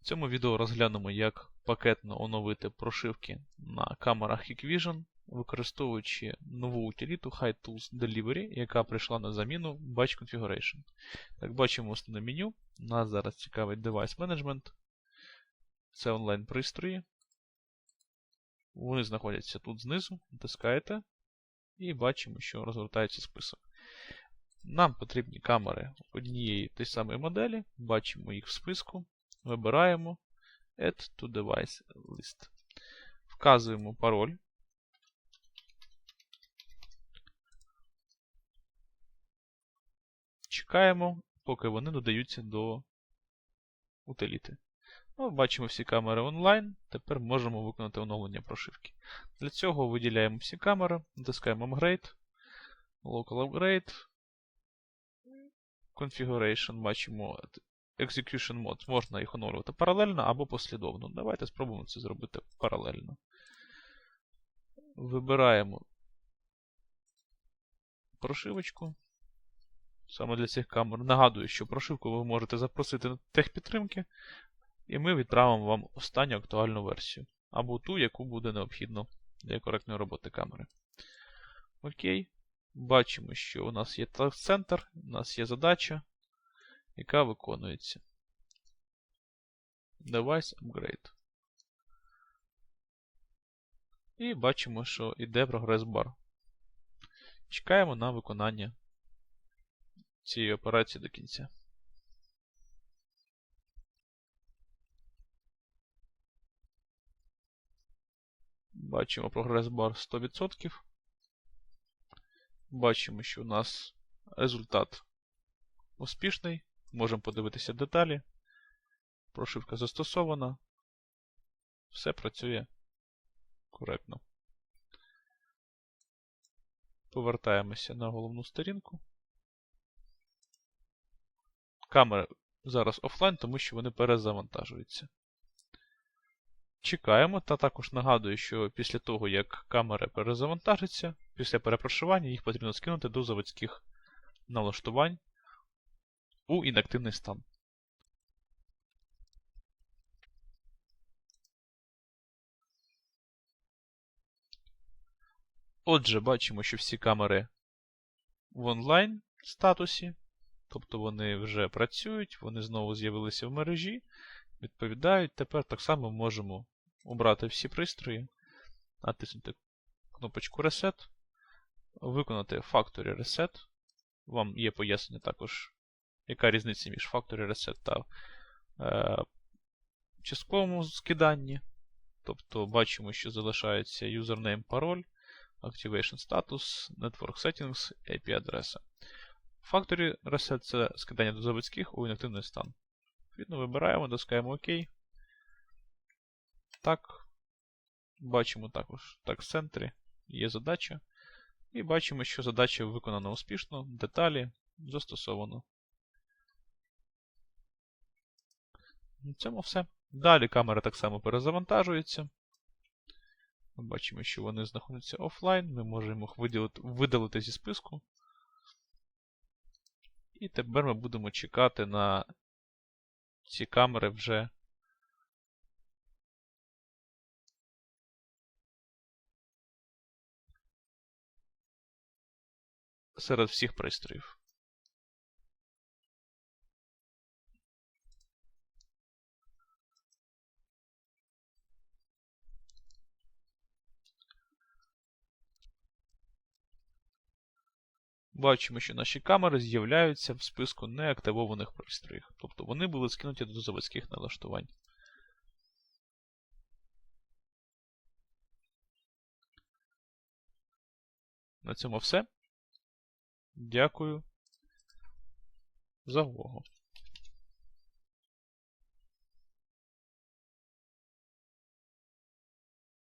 В цьому відео розглянемо, як пакетно оновити прошивки на камерах Hikvision, використовуючи нову утиліту HiTools Delivery, яка прийшла на заміну Batch Configuration. Так, бачимо основне меню. Нас зараз цікавить Device Management. Це онлайн-пристрої. Вони знаходяться тут знизу. Натискаєте. І бачимо, що розгортається список. Нам потрібні камери однієї тієї самої моделі. Бачимо їх в списку. Вибираємо Add to Device List. Вказуємо пароль. Чекаємо, поки вони додаються до утиліти. Ну, Бачимо всі камери онлайн. Тепер можемо виконати оновлення прошивки. Для цього виділяємо всі камери, натискаємо Upgrade, Local Upgrade, Configuration, бачимо Execution Mode. Можна їх оновлювати паралельно або послідовно. Давайте спробуємо це зробити паралельно. Вибираємо прошивочку. Саме для цих камер. Нагадую, що прошивку ви можете запросити на техпідтримки, і ми відправимо вам останню актуальну версію. Або ту, яку буде необхідно для коректної роботи камери. Окей. Бачимо, що у нас є центр, у нас є задача, яка виконується. Device Upgrade. І бачимо, що йде прогрес бар. Чекаємо на виконання цієї операції до кінця. Бачимо прогрес бар 100%. Бачимо, що у нас результат успішний. Можемо подивитися деталі. Прошивка застосована. Все працює коректно. Повертаємося на головну сторінку. Камери зараз офлайн, тому що вони перезавантажуються. Чекаємо, та також нагадую, що після того, як камери перезавантажаться, після перепрошування їх потрібно скинути до заводських налаштувань у інактивний стан. Отже, бачимо, що всі камери в онлайн статусі, тобто вони вже працюють, вони знову з'явилися в мережі, відповідають. Тепер так само можемо обрати всі пристрої, натиснути кнопочку Reset, виконати Factory Reset. Вам є пояснення також, яка різниця між Factory Reset та е, частковому скиданні. Тобто бачимо, що залишається username, пароль, Activation Status, Network Settings, IP адреса. Factory Reset це скидання до заводських у інактивний стан. Відповідно, вибираємо, доскаємо ОК. Так. Бачимо також так в центрі є задача. І бачимо, що задача виконана успішно, деталі застосовано. На цьому все. Далі камера так само перезавантажується. Ми бачимо, що вони знаходяться офлайн. Ми можемо їх виділити, видалити зі списку. І тепер ми будемо чекати на ці камери вже серед всіх пристроїв. Бачимо, що наші камери з'являються в списку неактивованих пристроїв. Тобто вони були скинуті до заводських налаштувань. На цьому все. Дякую за увагу.